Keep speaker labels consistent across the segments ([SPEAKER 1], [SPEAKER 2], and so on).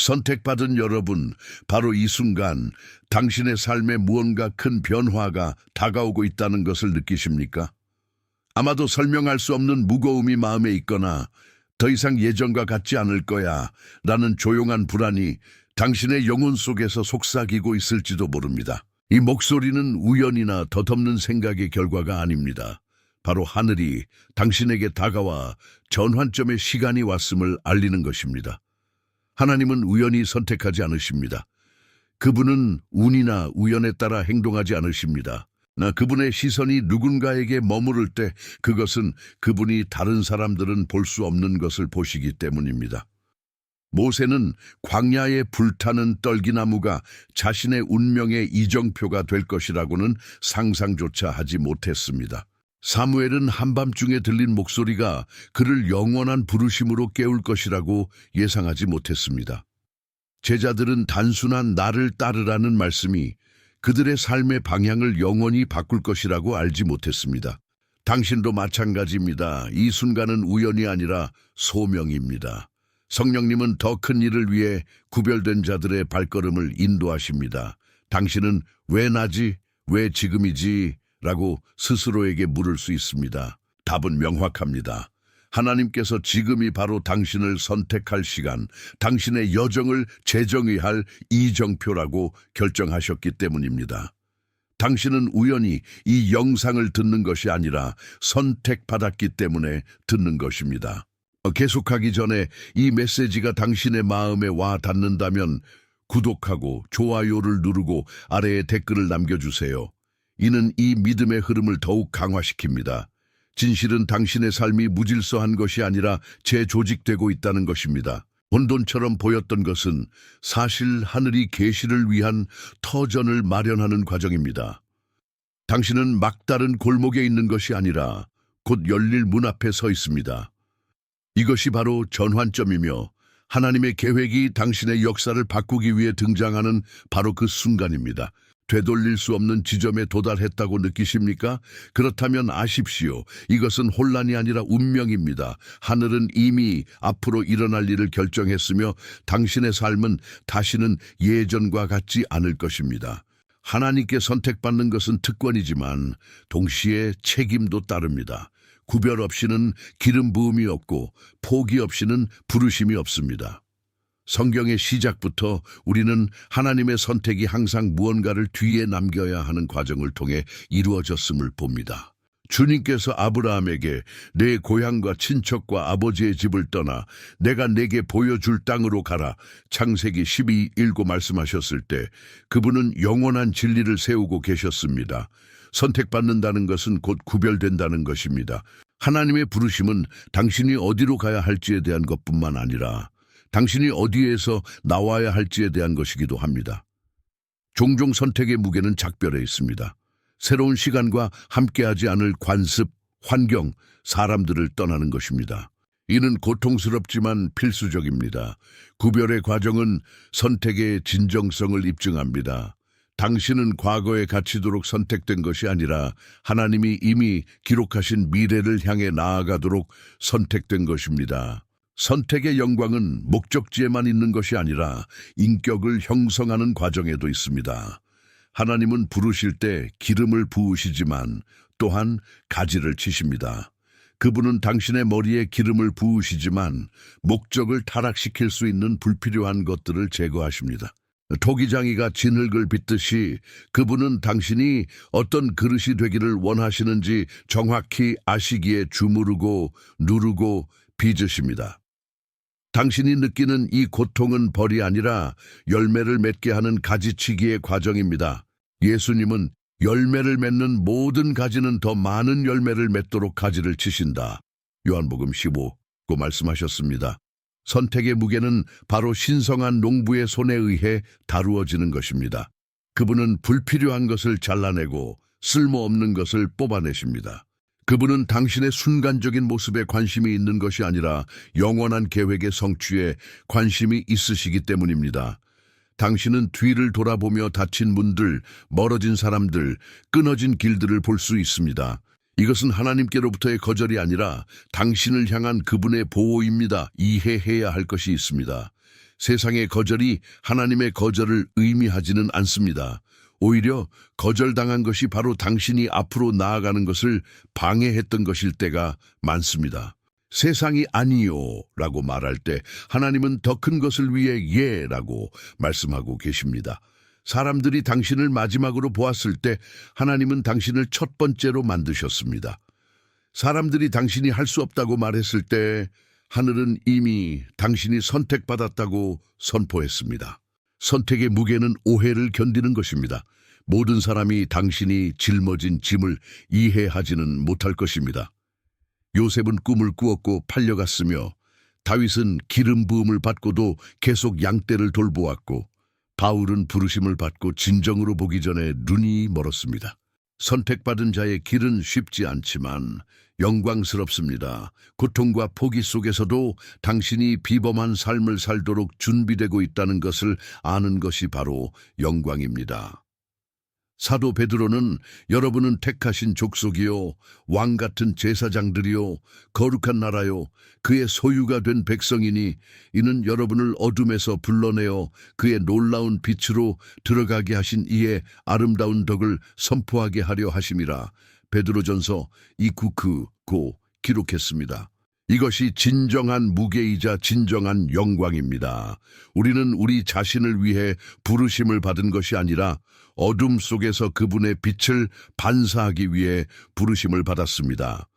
[SPEAKER 1] 선택받은 여러분, 바로 이 순간 당신의 삶에 무언가 큰 변화가 다가오고 있다는 것을 느끼십니까? 아마도 설명할 수 없는 무거움이 마음에 있거나 더 이상 예전과 같지 않을 거야 라는 조용한 불안이 당신의 영혼 속에서 속삭이고 있을지도 모릅니다. 이 목소리는 우연이나 덧없는 생각의 결과가 아닙니다. 바로 하늘이 당신에게 다가와 전환점의 시간이 왔음을 알리는 것입니다. 하나님은 우연히 선택하지 않으십니다. 그분은 운이나 우연에 따라 행동하지 않으십니다. 나 그분의 시선이 누군가에게 머무를 때 그것은 그분이 다른 사람들은 볼 수 없는 것을 보시기 때문입니다. 모세는 광야에 불타는 떨기나무가 자신의 운명의 이정표가 될 것이라고는 상상조차 하지 못했습니다. 사무엘은 한밤중에 들린 목소리가 그를 영원한 부르심으로 깨울 것이라고 예상하지 못했습니다. 제자들은 단순한 나를 따르라는 말씀이 그들의 삶의 방향을 영원히 바꿀 것이라고 알지 못했습니다. 당신도 마찬가지입니다. 이 순간은 우연이 아니라 소명입니다. 성령님은 더 큰 일을 위해 구별된 자들의 발걸음을 인도하십니다. 당신은 왜 나지? 왜 지금이지? 라고 스스로에게 물을 수 있습니다. 답은 명확합니다. 하나님께서 지금이 바로 당신을 선택할 시간, 당신의 여정을 재정의할 이정표라고 결정하셨기 때문입니다. 당신은 우연히 이 영상을 듣는 것이 아니라 선택받았기 때문에 듣는 것입니다. 계속하기 전에 이 메시지가 당신의 마음에 와 닿는다면 구독하고 좋아요를 누르고 아래에 댓글을 남겨주세요. 이는 이 믿음의 흐름을 더욱 강화시킵니다. 진실은 당신의 삶이 무질서한 것이 아니라 재조직되고 있다는 것입니다. 혼돈처럼 보였던 것은 사실 하늘이 계시를 위한 터전을 마련하는 과정입니다. 당신은 막다른 골목에 있는 것이 아니라 곧 열릴 문 앞에 서 있습니다. 이것이 바로 전환점이며 하나님의 계획이 당신의 역사를 바꾸기 위해 등장하는 바로 그 순간입니다. 되돌릴 수 없는 지점에 도달했다고 느끼십니까? 그렇다면 아십시오. 이것은 혼란이 아니라 운명입니다. 하늘은 이미 앞으로 일어날 일을 결정했으며 당신의 삶은 다시는 예전과 같지 않을 것입니다. 하나님께 선택받는 것은 특권이지만 동시에 책임도 따릅니다. 구별 없이는 기름 부음이 없고 포기 없이는 부르심이 없습니다. 성경의 시작부터 우리는 하나님의 선택이 항상 무언가를 뒤에 남겨야 하는 과정을 통해 이루어졌음을 봅니다. 주님께서 아브라함에게 내 고향과 친척과 아버지의 집을 떠나 내가 내게 보여줄 땅으로 가라 창세기 12, 1고 말씀하셨을 때 그분은 영원한 진리를 세우고 계셨습니다. 선택받는다는 것은 곧 구별된다는 것입니다. 하나님의 부르심은 당신이 어디로 가야 할지에 대한 것뿐만 아니라 당신이 어디에서 나와야 할지에 대한 것이기도 합니다. 종종 선택의 무게는 작별에 있습니다. 새로운 시간과 함께하지 않을 관습, 환경, 사람들을 떠나는 것입니다. 이는 고통스럽지만 필수적입니다. 구별의 과정은 선택의 진정성을 입증합니다. 당신은 과거에 갇히도록 선택된 것이 아니라 하나님이 이미 기록하신 미래를 향해 나아가도록 선택된 것입니다. 선택의 영광은 목적지에만 있는 것이 아니라 인격을 형성하는 과정에도 있습니다. 하나님은 부르실 때 기름을 부으시지만 또한 가지를 치십니다. 그분은 당신의 머리에 기름을 부으시지만 목적을 타락시킬 수 있는 불필요한 것들을 제거하십니다. 토기장이가 진흙을 빚듯이 그분은 당신이 어떤 그릇이 되기를 원하시는지 정확히 아시기에 주무르고 누르고 빚으십니다. 당신이 느끼는 이 고통은 벌이 아니라 열매를 맺게 하는 가지치기의 과정입니다. 예수님은 열매를 맺는 모든 가지는 더 많은 열매를 맺도록 가지를 치신다. 요한복음 15고 말씀하셨습니다. 선택의 무게는 바로 신성한 농부의 손에 의해 다루어지는 것입니다. 그분은 불필요한 것을 잘라내고 쓸모없는 것을 뽑아내십니다. 그분은 당신의 순간적인 모습에 관심이 있는 것이 아니라 영원한 계획의 성취에 관심이 있으시기 때문입니다. 당신은 뒤를 돌아보며 닫힌 문들, 멀어진 사람들, 끊어진 길들을 볼 수 있습니다. 이것은 하나님께로부터의 거절이 아니라 당신을 향한 그분의 보호입니다. 이해해야 할 것이 있습니다. 세상의 거절이 하나님의 거절을 의미하지는 않습니다. 오히려 거절당한 것이 바로 당신이 앞으로 나아가는 것을 방해했던 것일 때가 많습니다. 세상이 아니요 라고 말할 때 하나님은 더 큰 것을 위해 예 라고 말씀하고 계십니다. 사람들이 당신을 마지막으로 보았을 때 하나님은 당신을 첫 번째로 만드셨습니다. 사람들이 당신이 할 수 없다고 말했을 때 하늘은 이미 당신이 선택받았다고 선포했습니다. 선택의 무게는 오해를 견디는 것입니다. 모든 사람이 당신이 짊어진 짐을 이해하지는 못할 것입니다. 요셉은 꿈을 꾸었고 팔려갔으며 다윗은 기름 부음을 받고도 계속 양떼를 돌보았고 바울은 부르심을 받고 진정으로 보기 전에 눈이 멀었습니다. 선택받은 자의 길은 쉽지 않지만 영광스럽습니다. 고통과 포기 속에서도 당신이 비범한 삶을 살도록 준비되고 있다는 것을 아는 것이 바로 영광입니다. 사도 베드로는 여러분은 택하신 족속이요 왕 같은 제사장들이요 거룩한 나라요 그의 소유가 된 백성이니 이는 여러분을 어둠에서 불러내어 그의 놀라운 빛으로 들어가게 하신 이의 아름다운 덕을 선포하게 하려 하심이라 베드로전서 이쿠크 고 기록했습니다. 이것이 진정한 무게이자 진정한 영광입니다. 우리는 우리 자신을 위해 부르심을 받은 것이 아니라 어둠 속에서 그분의 빛을 반사하기 위해 부르심을 받았습니다.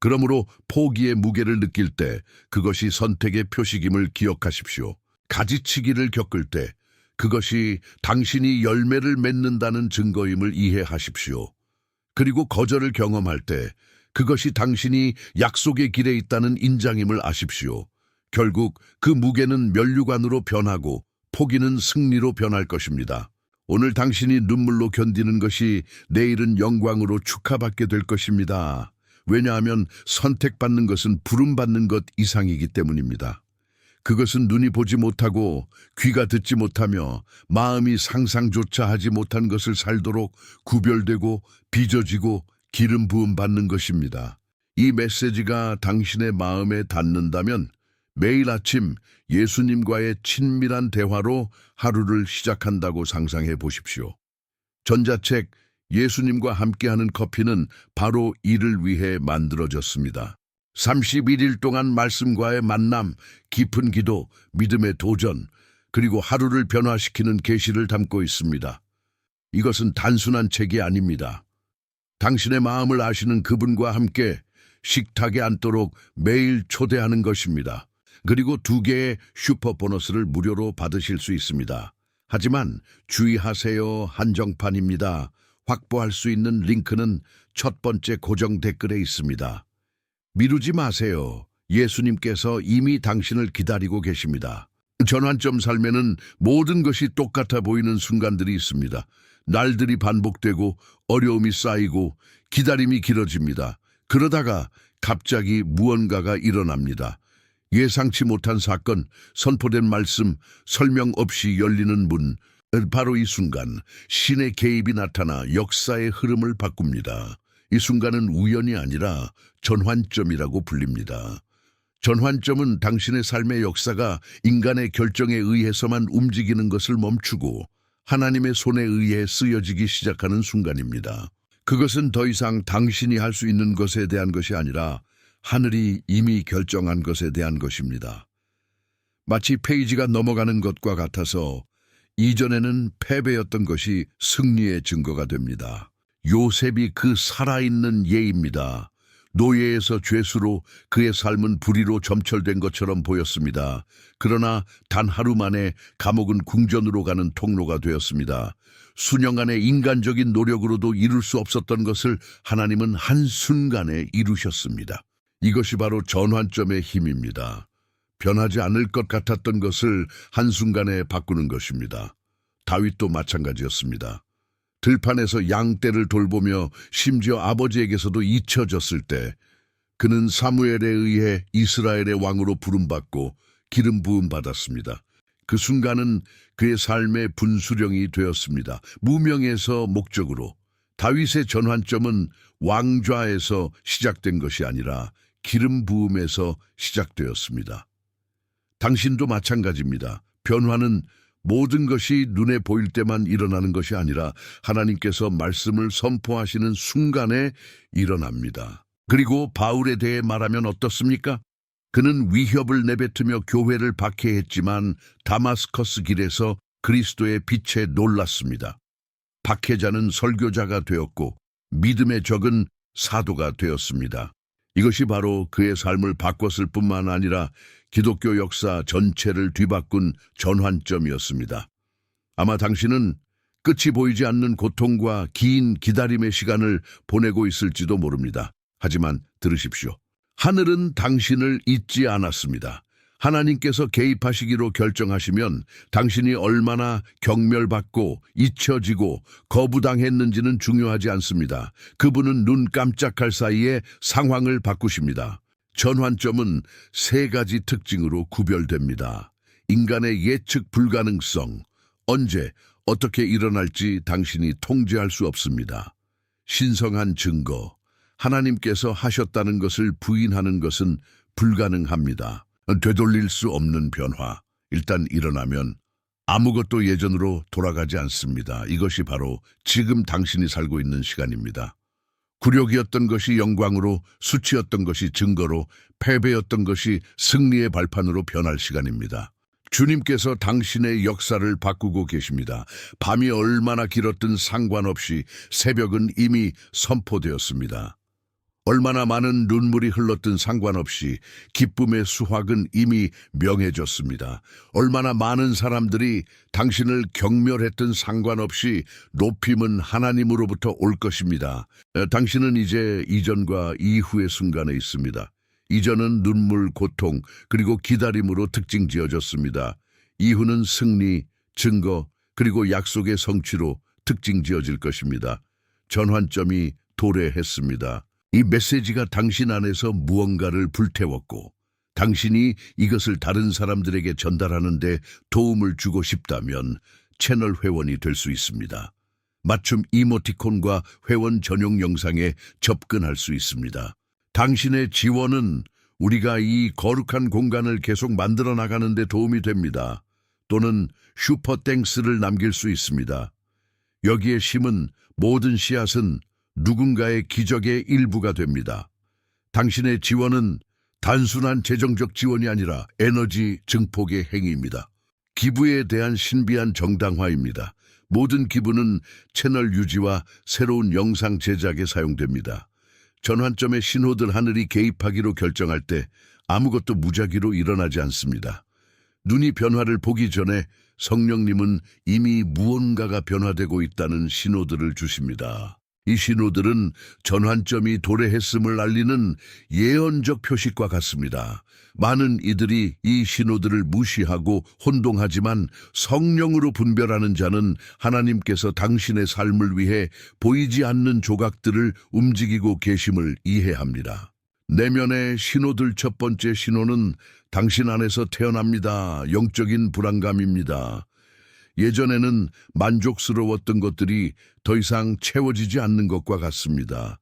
[SPEAKER 1] 그러므로 포기의 무게를 느낄 때 그것이 선택의 표식임을 기억하십시오. 가지치기를 겪을 때 그것이 당신이 열매를 맺는다는 증거임을 이해하십시오. 그리고 거절을 경험할 때 그것이 당신이 약속의 길에 있다는 인장임을 아십시오. 결국 그 무게는 면류관으로 변하고 포기는 승리로 변할 것입니다. 오늘 당신이 눈물로 견디는 것이 내일은 영광으로 축하받게 될 것입니다. 왜냐하면 선택받는 것은 부름받는 것 이상이기 때문입니다. 그것은 눈이 보지 못하고 귀가 듣지 못하며 마음이 상상조차 하지 못한 것을 살도록 구별되고 빚어지고 기름 부음 받는 것입니다. 이 메시지가 당신의 마음에 닿는다면 매일 아침 예수님과의 친밀한 대화로 하루를 시작한다고 상상해 보십시오. 전자책 예수님과 함께하는 커피는 바로 이를 위해 만들어졌습니다. 31일 동안 말씀과의 만남, 깊은 기도, 믿음의 도전, 그리고 하루를 변화시키는 계시를 담고 있습니다. 이것은 단순한 책이 아닙니다. 당신의 마음을 아시는 그분과 함께 식탁에 앉도록 매일 초대하는 것입니다. 그리고 두 개의 슈퍼 보너스를 무료로 받으실 수 있습니다. 하지만 주의하세요. 한정판입니다. 확보할 수 있는 링크는 첫 번째 고정 댓글에 있습니다. 미루지 마세요. 예수님께서 이미 당신을 기다리고 계십니다. 전환점 삶에는 모든 것이 똑같아 보이는 순간들이 있습니다. 날들이 반복되고 어려움이 쌓이고 기다림이 길어집니다. 그러다가 갑자기 무언가가 일어납니다. 예상치 못한 사건, 선포된 말씀, 설명 없이 열리는 문, 바로 이 순간 신의 개입이 나타나 역사의 흐름을 바꿉니다. 이 순간은 우연이 아니라 전환점이라고 불립니다. 전환점은 당신의 삶의 역사가 인간의 결정에 의해서만 움직이는 것을 멈추고 하나님의 손에 의해 쓰여지기 시작하는 순간입니다. 그것은 더 이상 당신이 할 수 있는 것에 대한 것이 아니라 하늘이 이미 결정한 것에 대한 것입니다. 마치 페이지가 넘어가는 것과 같아서 이전에는 패배였던 것이 승리의 증거가 됩니다. 요셉이 그 살아있는 예입니다. 노예에서 죄수로 그의 삶은 불의로 점철된 것처럼 보였습니다. 그러나 단 하루 만에 감옥은 궁전으로 가는 통로가 되었습니다. 수년간의 인간적인 노력으로도 이룰 수 없었던 것을 하나님은 한순간에 이루셨습니다. 이것이 바로 전환점의 힘입니다. 변하지 않을 것 같았던 것을 한순간에 바꾸는 것입니다. 다윗도 마찬가지였습니다. 들판에서 양떼를 돌보며 심지어 아버지에게서도 잊혀졌을 때 그는 사무엘에 의해 이스라엘의 왕으로 부름받고 기름 부음 받았습니다. 그 순간은 그의 삶의 분수령이 되었습니다. 무명에서 목적으로 다윗의 전환점은 왕좌에서 시작된 것이 아니라 기름 부음에서 시작되었습니다. 당신도 마찬가지입니다. 변화는 모든 것이 눈에 보일 때만 일어나는 것이 아니라 하나님께서 말씀을 선포하시는 순간에 일어납니다. 그리고 바울에 대해 말하면 어떻습니까? 그는 위협을 내뱉으며 교회를 박해했지만 다마스커스 길에서 그리스도의 빛에 놀랐습니다. 박해자는 설교자가 되었고 믿음의 적은 사도가 되었습니다. 이것이 바로 그의 삶을 바꿨을 뿐만 아니라 기독교 역사 전체를 뒤바꾼 전환점이었습니다. 아마 당신은 끝이 보이지 않는 고통과 긴 기다림의 시간을 보내고 있을지도 모릅니다. 하지만 들으십시오. 하늘은 당신을 잊지 않았습니다. 하나님께서 개입하시기로 결정하시면 당신이 얼마나 경멸받고 잊혀지고 거부당했는지는 중요하지 않습니다. 그분은 눈 깜짝할 사이에 상황을 바꾸십니다. 전환점은 세 가지 특징으로 구별됩니다. 인간의 예측 불가능성, 언제, 어떻게 일어날지 당신이 통제할 수 없습니다. 신성한 증거, 하나님께서 하셨다는 것을 부인하는 것은 불가능합니다. 되돌릴 수 없는 변화, 일단 일어나면 아무것도 예전으로 돌아가지 않습니다. 이것이 바로 지금 당신이 살고 있는 시간입니다. 굴욕이었던 것이 영광으로, 수치였던 것이 증거로, 패배였던 것이 승리의 발판으로 변할 시간입니다. 주님께서 당신의 역사를 바꾸고 계십니다. 밤이 얼마나 길었든 상관없이 새벽은 이미 선포되었습니다. 얼마나 많은 눈물이 흘렀든 상관없이 기쁨의 수확은 이미 명해졌습니다. 얼마나 많은 사람들이 당신을 경멸했든 상관없이 높임은 하나님으로부터 올 것입니다. 에, 당신은 이제 이전과 이후의 순간에 있습니다. 이전은 눈물, 고통, 그리고 기다림으로 특징 지어졌습니다. 이후는 승리, 증거, 그리고 약속의 성취로 특징 지어질 것입니다. 전환점이 도래했습니다. 이 메시지가 당신 안에서 무언가를 불태웠고 당신이 이것을 다른 사람들에게 전달하는 데 도움을 주고 싶다면 채널 회원이 될 수 있습니다. 맞춤 이모티콘과 회원 전용 영상에 접근할 수 있습니다. 당신의 지원은 우리가 이 거룩한 공간을 계속 만들어 나가는 데 도움이 됩니다. 또는 슈퍼땡스를 남길 수 있습니다. 여기에 심은 모든 씨앗은 누군가의 기적의 일부가 됩니다. 당신의 지원은 단순한 재정적 지원이 아니라 에너지 증폭의 행위입니다. 기부에 대한 신비한 정당화입니다. 모든 기부는 채널 유지와 새로운 영상 제작에 사용됩니다. 전환점의 신호들 하늘이 개입하기로 결정할 때 아무것도 무작위로 일어나지 않습니다. 눈이 변화를 보기 전에 성령님은 이미 무언가가 변화되고 있다는 신호들을 주십니다. 이 신호들은 전환점이 도래했음을 알리는 예언적 표식과 같습니다. 많은 이들이 이 신호들을 무시하고 혼동하지만 성령으로 분별하는 자는 하나님께서 당신의 삶을 위해 보이지 않는 조각들을 움직이고 계심을 이해합니다. 내면의 신호들 첫 번째 신호는 당신 안에서 태어납니다. 영적인 불안감입니다. 예전에는 만족스러웠던 것들이 더 이상 채워지지 않는 것과 같습니다.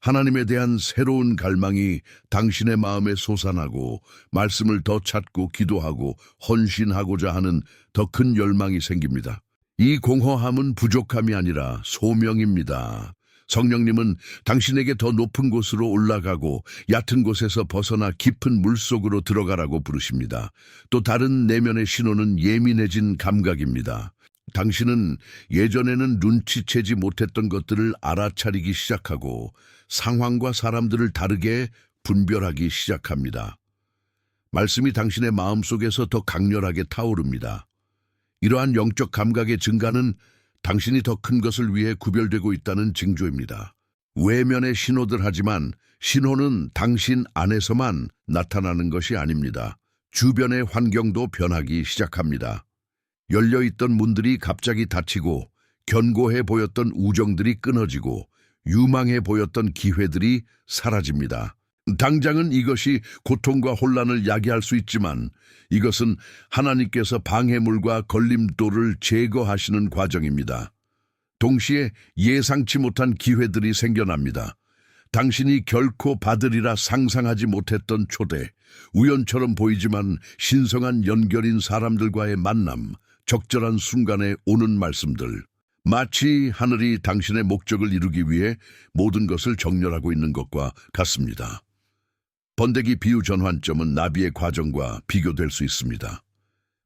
[SPEAKER 1] 하나님에 대한 새로운 갈망이 당신의 마음에 솟아나고 말씀을 더 찾고 기도하고 헌신하고자 하는 더 큰 열망이 생깁니다. 이 공허함은 부족함이 아니라 소명입니다. 성령님은 당신에게 더 높은 곳으로 올라가고 얕은 곳에서 벗어나 깊은 물 속으로 들어가라고 부르십니다. 또 다른 내면의 신호는 예민해진 감각입니다. 당신은 예전에는 눈치채지 못했던 것들을 알아차리기 시작하고 상황과 사람들을 다르게 분별하기 시작합니다. 말씀이 당신의 마음 속에서 더 강렬하게 타오릅니다. 이러한 영적 감각의 증가는 당신이 더 큰 것을 위해 구별되고 있다는 징조입니다. 외면의 신호들 하지만 신호는 당신 안에서만 나타나는 것이 아닙니다. 주변의 환경도 변하기 시작합니다. 열려있던 문들이 갑자기 닫히고 견고해 보였던 우정들이 끊어지고 유망해 보였던 기회들이 사라집니다. 당장은 이것이 고통과 혼란을 야기할 수 있지만 이것은 하나님께서 방해물과 걸림돌을 제거하시는 과정입니다. 동시에 예상치 못한 기회들이 생겨납니다. 당신이 결코 받으리라 상상하지 못했던 초대, 우연처럼 보이지만 신성한 연결인 사람들과의 만남, 적절한 순간에 오는 말씀들, 마치 하늘이 당신의 목적을 이루기 위해 모든 것을 정렬하고 있는 것과 같습니다. 번데기 비유 전환점은 나비의 과정과 비교될 수 있습니다.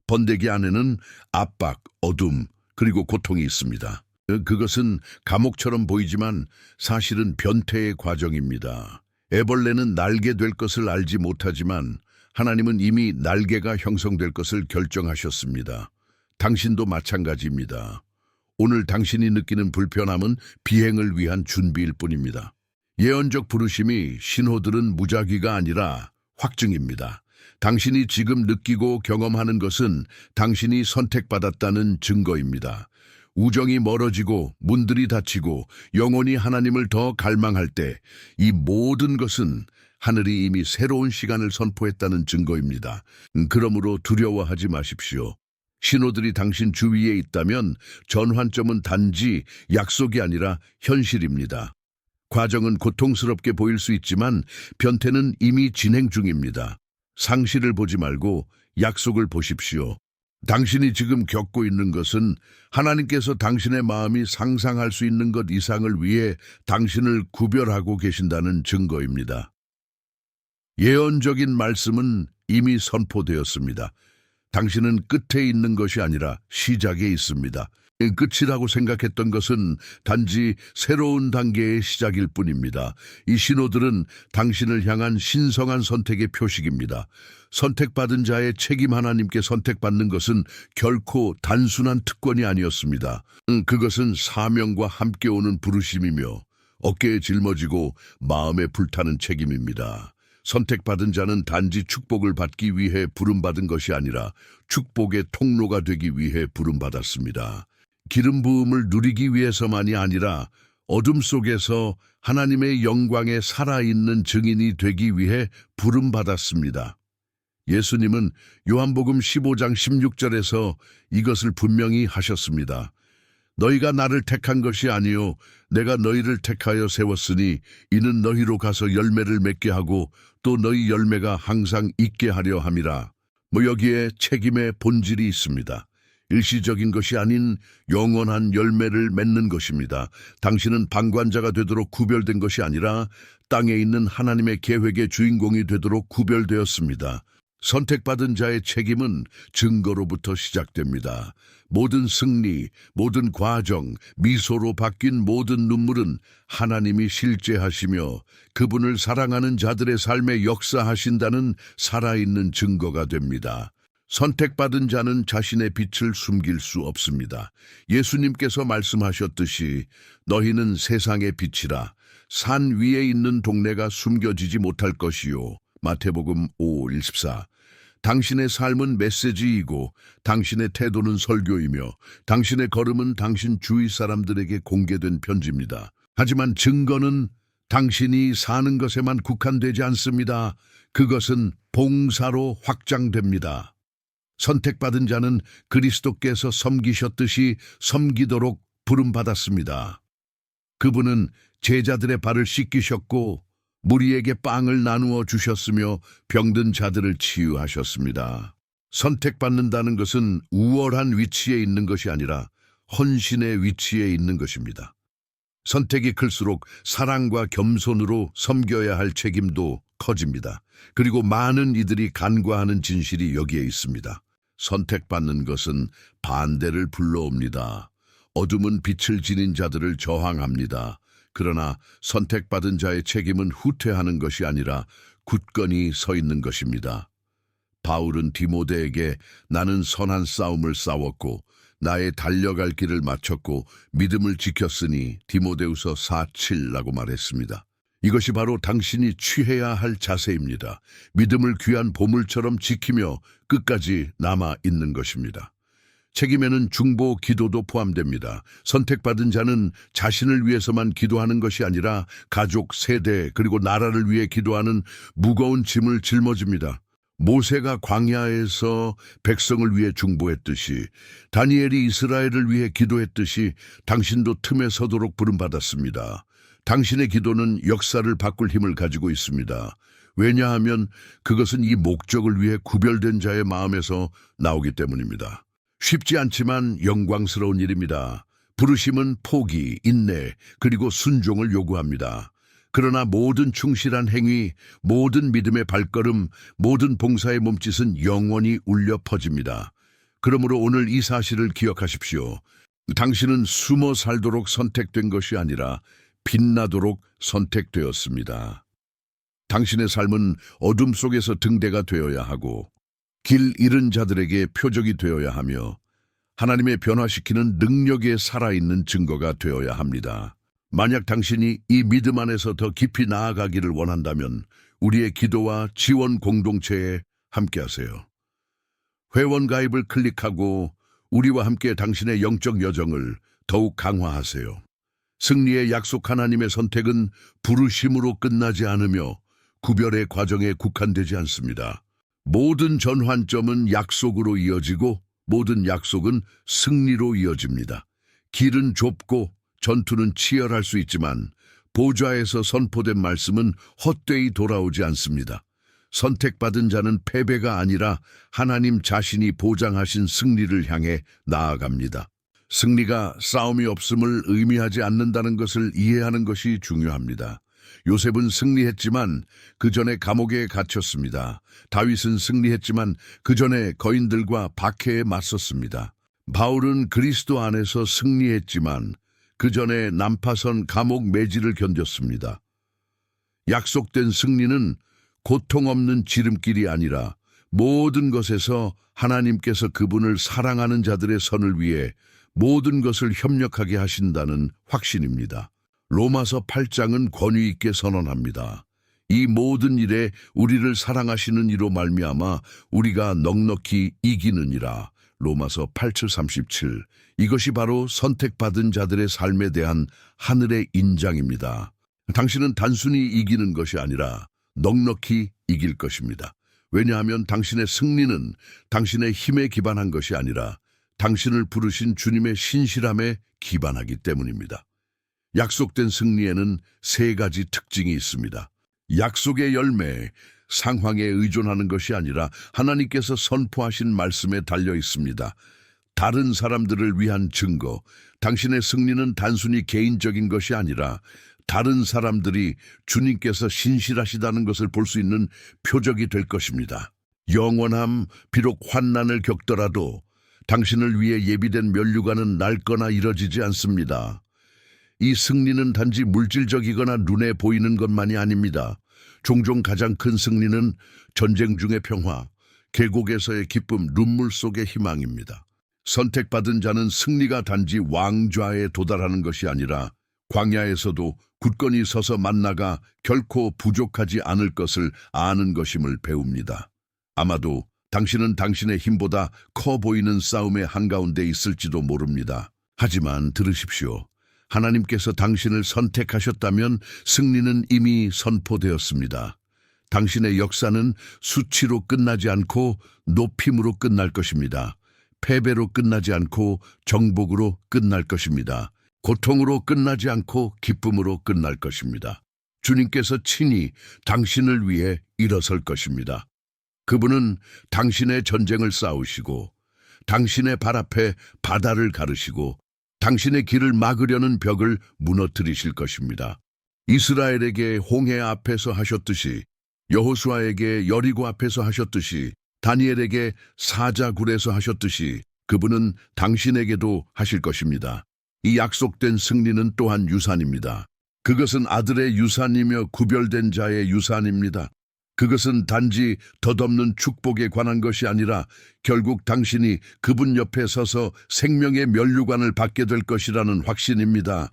[SPEAKER 1] 번데기 안에는 압박, 어둠, 그리고 고통이 있습니다. 그것은 감옥처럼 보이지만 사실은 변태의 과정입니다. 애벌레는 날게 될 것을 알지 못하지만 하나님은 이미 날개가 형성될 것을 결정하셨습니다. 당신도 마찬가지입니다. 오늘 당신이 느끼는 불편함은 비행을 위한 준비일 뿐입니다. 예언적 부르심이 신호들은 무작위가 아니라 확증입니다. 당신이 지금 느끼고 경험하는 것은 당신이 선택받았다는 증거입니다. 우정이 멀어지고 문들이 닫히고 영혼이 하나님을 더 갈망할 때 이 모든 것은 하늘이 이미 새로운 시간을 선포했다는 증거입니다. 음, 그러므로 두려워하지 마십시오. 신호들이 당신 주위에 있다면 전환점은 단지 약속이 아니라 현실입니다. 과정은 고통스럽게 보일 수 있지만 변태는 이미 진행 중입니다. 상실을 보지 말고 약속을 보십시오. 당신이 지금 겪고 있는 것은 하나님께서 당신의 마음이 상상할 수 있는 것 이상을 위해 당신을 구별하고 계신다는 증거입니다. 예언적인 말씀은 이미 선포되었습니다. 당신은 끝에 있는 것이 아니라 시작에 있습니다. 끝이라고 생각했던 것은 단지 새로운 단계의 시작일 뿐입니다. 이 신호들은 당신을 향한 신성한 선택의 표식입니다. 선택받은 자의 책임 하나님께 선택받는 것은 결코 단순한 특권이 아니었습니다. 음, 그것은 사명과 함께 오는 부르심이며 어깨에 짊어지고 마음에 불타는 책임입니다. 선택받은 자는 단지 축복을 받기 위해 부름받은 것이 아니라 축복의 통로가 되기 위해 부름받았습니다. 기름 부음을 누리기 위해서만이 아니라 어둠 속에서 하나님의 영광에 살아있는 증인이 되기 위해 부름받았습니다. 예수님은 요한복음 15장 16절에서 이것을 분명히 하셨습니다. 너희가 나를 택한 것이 아니요 내가 너희를 택하여 세웠으니 이는 너희로 가서 열매를 맺게 하고 또 너희 열매가 항상 있게 하려 함이라. 뭐 여기에 책임의 본질이 있습니다. 일시적인 것이 아닌 영원한 열매를 맺는 것입니다. 당신은 방관자가 되도록 구별된 것이 아니라 땅에 있는 하나님의 계획의 주인공이 되도록 구별되었습니다. 선택받은 자의 책임은 증거로부터 시작됩니다. 모든 승리, 모든 과정, 미소로 바뀐 모든 눈물은 하나님이 실제하시며 그분을 사랑하는 자들의 삶에 역사하신다는 살아있는 증거가 됩니다. 선택받은 자는 자신의 빛을 숨길 수 없습니다. 예수님께서 말씀하셨듯이 너희는 세상의 빛이라 산 위에 있는 동네가 숨겨지지 못할 것이요. 마태복음 5, 14 당신의 삶은 메시지이고 당신의 태도는 설교이며 당신의 걸음은 당신 주위 사람들에게 공개된 편지입니다. 하지만 증거는 당신이 사는 것에만 국한되지 않습니다. 그것은 봉사로 확장됩니다. 선택받은 자는 그리스도께서 섬기셨듯이 섬기도록 부름받았습니다. 그분은 제자들의 발을 씻기셨고 무리에게 빵을 나누어 주셨으며 병든 자들을 치유하셨습니다. 선택받는다는 것은 우월한 위치에 있는 것이 아니라 헌신의 위치에 있는 것입니다. 선택이 클수록 사랑과 겸손으로 섬겨야 할 책임도 커집니다. 그리고 많은 이들이 간과하는 진실이 여기에 있습니다. 선택받는 것은 반대를 불러옵니다. 어둠은 빛을 지닌 자들을 저항합니다. 그러나 선택받은 자의 책임은 후퇴하는 것이 아니라 굳건히 서 있는 것입니다. 바울은 디모데에게 나는 선한 싸움을 싸웠고 나의 달려갈 길을 마쳤고 믿음을 지켰으니 디모데우서 4.7라고 말했습니다. 이것이 바로 당신이 취해야 할 자세입니다. 믿음을 귀한 보물처럼 지키며 끝까지 남아 있는 것입니다. 책임에는 중보 기도도 포함됩니다. 선택받은 자는 자신을 위해서만 기도하는 것이 아니라 가족, 세대, 그리고 나라를 위해 기도하는 무거운 짐을 짊어집니다. 모세가 광야에서 백성을 위해 중보했듯이 다니엘이 이스라엘을 위해 기도했듯이 당신도 틈에 서도록 부름받았습니다. 당신의 기도는 역사를 바꿀 힘을 가지고 있습니다. 왜냐하면 그것은 이 목적을 위해 구별된 자의 마음에서 나오기 때문입니다. 쉽지 않지만 영광스러운 일입니다. 부르심은 포기, 인내, 그리고 순종을 요구합니다. 그러나 모든 충실한 행위, 모든 믿음의 발걸음, 모든 봉사의 몸짓은 영원히 울려 퍼집니다. 그러므로 오늘 이 사실을 기억하십시오. 당신은 숨어 살도록 선택된 것이 아니라 빛나도록 선택되었습니다. 당신의 삶은 어둠 속에서 등대가 되어야 하고 길 잃은 자들에게 표적이 되어야 하며 하나님의 변화시키는 능력에 살아있는 증거가 되어야 합니다. 만약 당신이 이 믿음 안에서 더 깊이 나아가기를 원한다면 우리의 기도와 지원 공동체에 함께하세요. 회원 가입을 클릭하고 우리와 함께 당신의 영적 여정을 더욱 강화하세요. 승리의 약속 하나님의 선택은 부르심으로 끝나지 않으며 구별의 과정에 국한되지 않습니다. 모든 전환점은 약속으로 이어지고 모든 약속은 승리로 이어집니다. 길은 좁고 전투는 치열할 수 있지만 보좌에서 선포된 말씀은 헛되이 돌아오지 않습니다. 선택받은 자는 패배가 아니라 하나님 자신이 보장하신 승리를 향해 나아갑니다. 승리가 싸움이 없음을 의미하지 않는다는 것을 이해하는 것이 중요합니다. 요셉은 승리했지만 그 전에 감옥에 갇혔습니다. 다윗은 승리했지만 그 전에 거인들과 박해에 맞섰습니다. 바울은 그리스도 안에서 승리했지만 그 전에 난파선 감옥 매질을 견뎠습니다. 약속된 승리는 고통 없는 지름길이 아니라 모든 것에서 하나님께서 그분을 사랑하는 자들의 선을 위해 모든 것을 협력하게 하신다는 확신입니다. 로마서 8장은 권위 있게 선언합니다. 이 모든 일에 우리를 사랑하시는 이로 말미암아 우리가 넉넉히 이기느니라. 로마서 8절 37. 이것이 바로 선택받은 자들의 삶에 대한 하늘의 인장입니다. 당신은 단순히 이기는 것이 아니라 넉넉히 이길 것입니다. 왜냐하면 당신의 승리는 당신의 힘에 기반한 것이 아니라 당신을 부르신 주님의 신실함에 기반하기 때문입니다. 약속된 승리에는 세 가지 특징이 있습니다. 약속의 열매, 상황에 의존하는 것이 아니라 하나님께서 선포하신 말씀에 달려 있습니다. 다른 사람들을 위한 증거, 당신의 승리는 단순히 개인적인 것이 아니라 다른 사람들이 주님께서 신실하시다는 것을 볼 수 있는 표적이 될 것입니다. 영원함, 비록 환난을 겪더라도 당신을 위해 예비된 면류관은 낡거나 이뤄지지 않습니다. 이 승리는 단지 물질적이거나 눈에 보이는 것만이 아닙니다. 종종 가장 큰 승리는 전쟁 중의 평화, 계곡에서의 기쁨, 눈물 속의 희망입니다. 선택받은 자는 승리가 단지 왕좌에 도달하는 것이 아니라 광야에서도 굳건히 서서 만나가 결코 부족하지 않을 것을 아는 것임을 배웁니다. 아마도 당신은 당신의 힘보다 커 보이는 싸움의 한가운데 있을지도 모릅니다. 하지만 들으십시오. 하나님께서 당신을 선택하셨다면 승리는 이미 선포되었습니다. 당신의 역사는 수치로 끝나지 않고 높임으로 끝날 것입니다. 패배로 끝나지 않고 정복으로 끝날 것입니다. 고통으로 끝나지 않고 기쁨으로 끝날 것입니다. 주님께서 친히 당신을 위해 일어설 것입니다. 그분은 당신의 전쟁을 싸우시고 당신의 발 앞에 바다를 가르시고 당신의 길을 막으려는 벽을 무너뜨리실 것입니다. 이스라엘에게 홍해 앞에서 하셨듯이 여호수아에게 여리고 앞에서 하셨듯이 다니엘에게 사자굴에서 하셨듯이 그분은 당신에게도 하실 것입니다. 이 약속된 승리는 또한 유산입니다. 그것은 아들의 유산이며 구별된 자의 유산입니다. 그것은 단지 덧없는 축복에 관한 것이 아니라 결국 당신이 그분 옆에 서서 생명의 면류관을 받게 될 것이라는 확신입니다.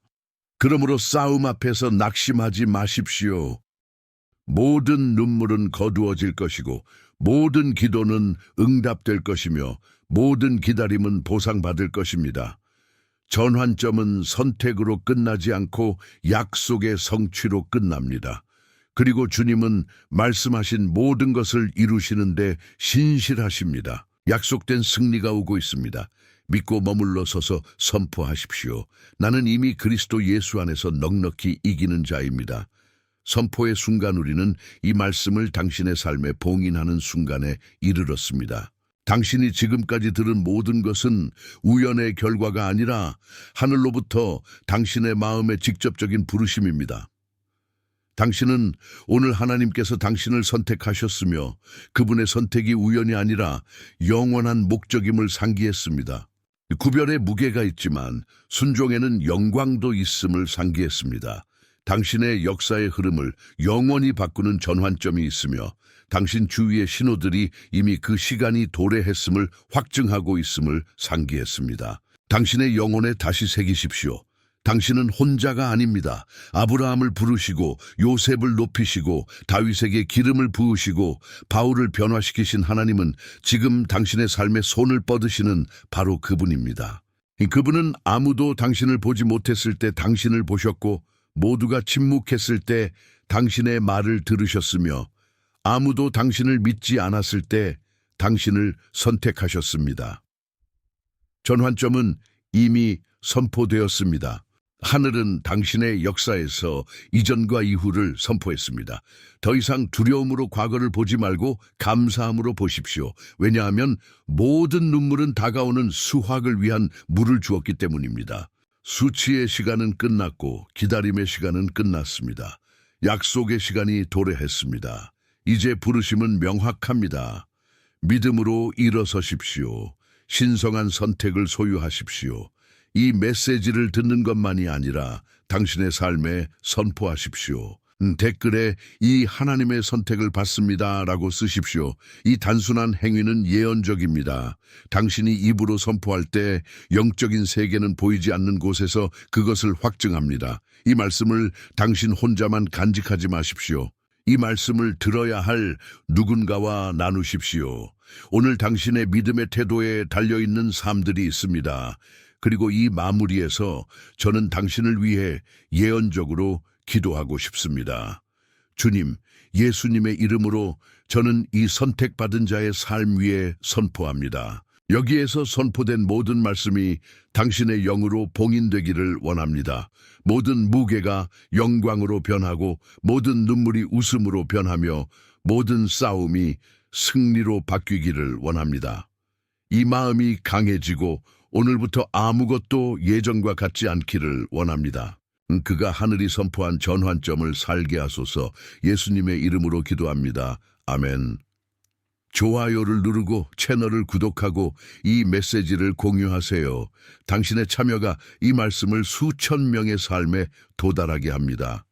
[SPEAKER 1] 그러므로 싸움 앞에서 낙심하지 마십시오. 모든 눈물은 거두어질 것이고 모든 기도는 응답될 것이며 모든 기다림은 보상받을 것입니다. 전환점은 선택으로 끝나지 않고 약속의 성취로 끝납니다. 그리고 주님은 말씀하신 모든 것을 이루시는데 신실하십니다. 약속된 승리가 오고 있습니다. 믿고 머물러 서서 선포하십시오. 나는 이미 그리스도 예수 안에서 넉넉히 이기는 자입니다. 선포의 순간 우리는 이 말씀을 당신의 삶에 봉인하는 순간에 이르렀습니다. 당신이 지금까지 들은 모든 것은 우연의 결과가 아니라 하늘로부터 당신의 마음의 직접적인 부르심입니다. 당신은 오늘 하나님께서 당신을 선택하셨으며 그분의 선택이 우연이 아니라 영원한 목적임을 상기했습니다. 구별에 무게가 있지만 순종에는 영광도 있음을 상기했습니다. 당신의 역사의 흐름을 영원히 바꾸는 전환점이 있으며 당신 주위의 신호들이 이미 그 시간이 도래했음을 확증하고 있음을 상기했습니다. 당신의 영혼에 다시 새기십시오. 당신은 혼자가 아닙니다. 아브라함을 부르시고 요셉을 높이시고 다윗에게 기름을 부으시고 바울을 변화시키신 하나님은 지금 당신의 삶에 손을 뻗으시는 바로 그분입니다. 그분은 아무도 당신을 보지 못했을 때 당신을 보셨고 모두가 침묵했을 때 당신의 말을 들으셨으며 아무도 당신을 믿지 않았을 때 당신을 선택하셨습니다. 전환점은 이미 선포되었습니다. 하늘은 당신의 역사에서 이전과 이후를 선포했습니다. 더 이상 두려움으로 과거를 보지 말고 감사함으로 보십시오. 왜냐하면 모든 눈물은 다가오는 수확을 위한 물을 주었기 때문입니다. 수치의 시간은 끝났고 기다림의 시간은 끝났습니다. 약속의 시간이 도래했습니다. 이제 부르심은 명확합니다. 믿음으로 일어서십시오. 신성한 선택을 소유하십시오. 이 메시지를 듣는 것만이 아니라 당신의 삶에 선포하십시오. 음, 댓글에 이 하나님의 선택을 받습니다 라고 쓰십시오. 이 단순한 행위는 예언적입니다. 당신이 입으로 선포할 때 영적인 세계는 보이지 않는 곳에서 그것을 확증합니다. 이 말씀을 당신 혼자만 간직하지 마십시오. 이 말씀을 들어야 할 누군가와 나누십시오. 오늘 당신의 믿음의 태도에 달려있는 삶들이 있습니다. 그리고 이 마무리에서 저는 당신을 위해 예언적으로 기도하고 싶습니다. 주님, 예수님의 이름으로 저는 이 선택받은 자의 삶 위에 선포합니다. 여기에서 선포된 모든 말씀이 당신의 영으로 봉인되기를 원합니다. 모든 무게가 영광으로 변하고 모든 눈물이 웃음으로 변하며 모든 싸움이 승리로 바뀌기를 원합니다. 이 마음이 강해지고 오늘부터 아무것도 예전과 같지 않기를 원합니다. 그가 하늘이 선포한 전환점을 살게 하소서 예수님의 이름으로 기도합니다. 아멘. 좋아요를 누르고 채널을 구독하고 이 메시지를 공유하세요. 당신의 참여가 이 말씀을 수천 명의 삶에 도달하게 합니다.